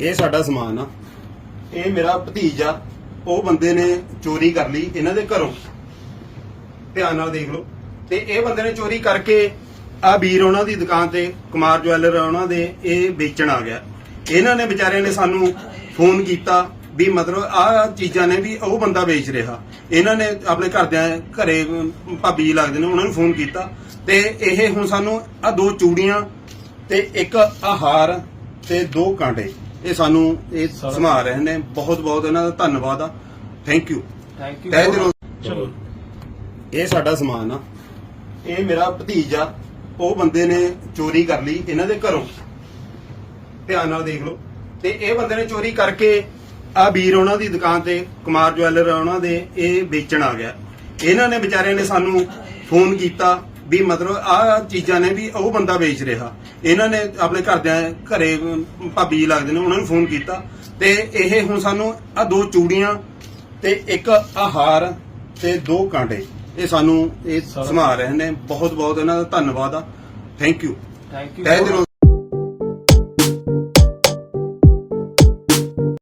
ਇਹ ਸਾਡਾ ਸਮਾਨ ਆ। ਇਹ ਮੇਰਾ ਭਤੀਜਾ, ਉਹ ਬੰਦੇ ਨੇ ਚੋਰੀ ਕਰ ਲਈ ਇਹਨਾਂ ਦੇ ਘਰੋਂ। ਧਿਆਨ ਨਾਲ ਦੇਖ ਲਓ। ਤੇ ਇਹ ਬੰਦੇ ਨੇ ਚੋਰੀ ਕਰਕੇ ਆ ਵੀਰ ਉਹਨਾਂ ਦੀ ਦੁਕਾਨ ਤੇ, ਕੁਮਾਰ ਜਵੈਲਰ ਉਹਨਾਂ ਦੇ, ਇਹ ਵੇਚਣ ਆ ਗਿਆ। ਇਹਨਾਂ ਨੇ ਵਿਚਾਰਿਆਂ ਨੇ ਸਾਨੂੰ ਫੋਨ ਕੀਤਾ ਵੀ ਮਤਲਬ ਆ ਚੀਜ਼ਾਂ ਨੇ ਵੀ ਉਹ ਬੰਦਾ ਵੇਚ ਰਿਹਾ। ਇਹਨਾਂ ਨੇ ਆਪਣੇ ਘਰਦਿਆਂ ਘਰੇ ਭਾਬੀ ਜੀ ਲੱਗਦੇ ਨੇ, ਉਹਨਾਂ ਨੂੰ ਫੋਨ ਕੀਤਾ। ਤੇ ਇਹ ਹੁਣ ਸਾਨੂੰ ਆ ਦੋ ਚੂੜੀਆਂ ਤੇ ਇੱਕ ਆਹਾਰ ਤੇ ਦੋ ਕਾਂਟੇ। ਇਹ ਸਾਨੂੰ ਇਹ ਸੰਭਾਲ ਰਹੇ ਨੇ। ਬਹੁਤ ਬਹੁਤ ਇਹਨਾਂ ਦਾ ਧੰਨਵਾਦ ਆ। ਥੈਂਕ ਯੂ ਥੈਂਕ ਯੂ ਤਹਿ ਦਿਲੋਂ ਚਲੋ। ਇਹ ਸਾਡਾ ਸਮਾਨ ਆ। ਇਹ ਮੇਰਾ ਭਤੀਜਾ ਉਹ ਬੰਦੇ ਨੇ ਚੋਰੀ ਕਰ ਲਈ ਇਹਨਾਂ ਦੇ ਘਰੋਂ। ਧਿਆਨ ਨਾਲ ਦੇਖ ਲਓ। ਤੇ ਇਹ ਬੰਦੇ ਨੇ ਚੋਰੀ ਕਰਕੇ ਆ ਵੀਰ ਉਹਨਾਂ ਦੀ ਦੁਕਾਨ ਤੇ ਕੁਮਾਰ ਜਵੈਲਰ ਉਹਨਾਂ ਦੇ ਇਹ ਵੇਚਣ ਆ ਗਿਆ। ਇਹਨਾਂ ਨੇ ਵਿਚਾਰਿਆਂ ਨੇ ਸਾਨੂੰ ਫੋਨ ਕੀਤਾ। ਵੀ ਮਤਲਬ ਆ ਚੀਜ਼ਾਂ ਨੇ ਵੀ ਉਹ ਬੰਦਾ ਵੇਚ ਰਿਹਾ। ਇਹਨਾਂ ਨੇ ਆਪਣੇ ਘਰਦਿਆਂ ਘਰੇ ਭਾਬੀ ਜੀ ਲੱਗਦੇ ਨੇ ਉਹਨਾਂ ਨੂੰ ਫੋਨ ਕੀਤਾ ਤੇ ਇਹ ਹੁਣ ਸਾਨੂੰ ਆ ਦੋ ਚੂੜੀਆਂ ਤੇ ਇੱਕ ਆ ਹਾਰ ਤੇ ਦੋ ਕਾਂਟੇ ਇਹ ਸਾਨੂੰ ਇਹ ਸੰਭਾਲ ਰਹੇ ਨੇ। ਬਹੁਤ ਬਹੁਤ ਇਹਨਾਂ ਦਾ ਧੰਨਵਾਦ ਆ। Thank you thank you